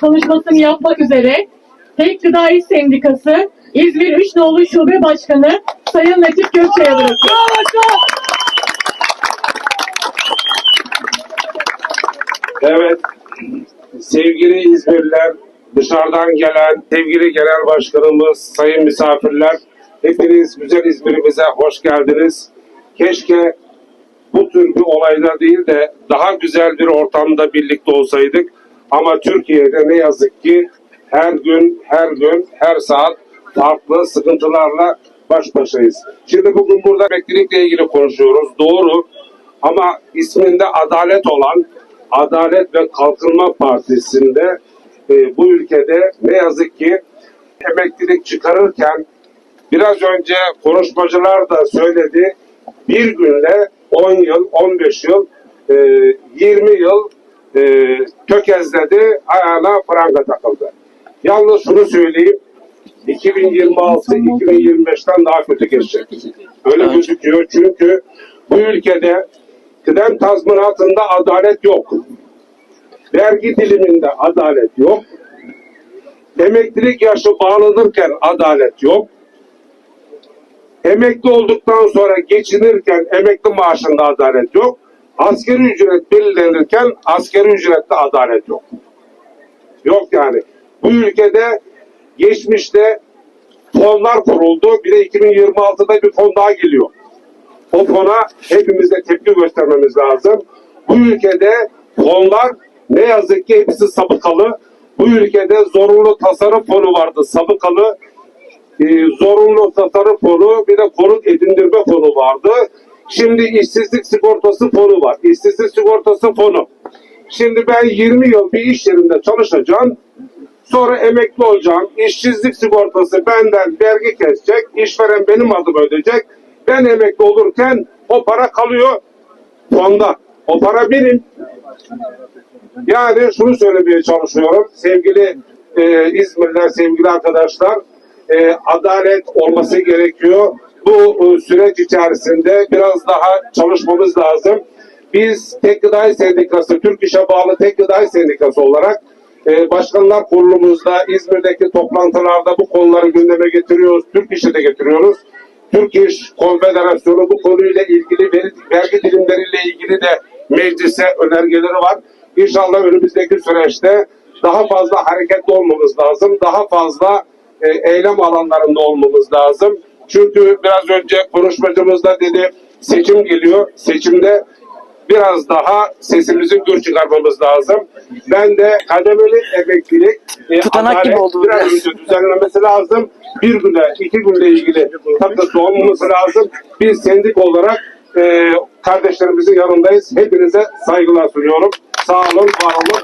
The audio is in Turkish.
konuşmasını yapmak üzere Tek Gıda İş Sendikası İzmir 3 Nolu Şube Başkanı Sayın Latif Gökçe'ye bırakıyorum. Evet, sevgili İzmirliler, dışarıdan gelen sevgili genel başkanımız, sayın misafirler, hepiniz güzel İzmir'imize hoş geldiniz. Keşke bu tür bir olayda değil de daha güzel bir ortamda birlikte olsaydık. Ama Türkiye'de ne yazık ki her gün, her gün, her saat farklı sıkıntılarla baş başayız. Şimdi bugün burada emeklilikle ilgili konuşuyoruz. Doğru. Ama isminde adalet olan Adalet ve Kalkınma Partisi'nde e, bu ülkede ne yazık ki emeklilik çıkarırken biraz önce konuşmacılar da söyledi bir günde 10 yıl, 15 yıl, e, 20 yıl e, tökezledi, ayağına pranga takıldı. Yalnız şunu söyleyeyim, 2026-2025'ten daha kötü geçecek. Öyle gözüküyor çünkü bu ülkede kıdem tazminatında adalet yok. Vergi diliminde adalet yok. Emeklilik yaşı bağlanırken adalet yok. Emekli olduktan sonra geçinirken emekli maaşında adalet yok. Askeri ücret belirlenirken askeri ücrette adalet yok. Yok yani. Bu ülkede geçmişte fonlar kuruldu. Bir de 2026'da bir fon daha geliyor. O fona hepimiz tepki göstermemiz lazım. Bu ülkede fonlar ne yazık ki hepsi sabıkalı. Bu ülkede zorunlu tasarruf fonu vardı sabıkalı. Ee, zorunlu tasarruf fonu bir de konut edindirme fonu vardı. Şimdi işsizlik sigortası fonu var. İşsizlik sigortası fonu. Şimdi ben 20 yıl bir iş yerinde çalışacağım. Sonra emekli olacağım. İşsizlik sigortası benden vergi kesecek. İşveren benim adıma ödeyecek. Ben emekli olurken o para kalıyor fonda. O para benim. Yani şunu söylemeye çalışıyorum. Sevgili e, İzmirliler, sevgili arkadaşlar. e, adalet olması gerekiyor. Bu e, süreç içerisinde biraz daha çalışmamız lazım. Biz Tek Gıda Sendikası, Türk İş'e bağlı Tek Gıda Sendikası olarak e, Başkanlar Kurulumuzda, İzmir'deki toplantılarda bu konuları gündeme getiriyoruz. Türk İş'e de getiriyoruz. Türk İş Konfederasyonu bu konuyla ilgili veri- vergi dilimleriyle ilgili de meclise önergeleri var. İnşallah önümüzdeki süreçte daha fazla hareketli olmamız lazım. Daha fazla e, eylem alanlarında olmamız lazım. Çünkü biraz önce konuşmacımız da dedi seçim geliyor. Seçimde biraz daha sesimizi gür çıkarmamız lazım. Ben de kademeli emeklilik e, Tutanak gibi oldu biraz. önce düzenlemesi lazım. Bir güne, iki günle ilgili takısı olmaması lazım. Biz sendik olarak e, kardeşlerimizin yanındayız. Hepinize saygılar sunuyorum. Sağ olun, var olun.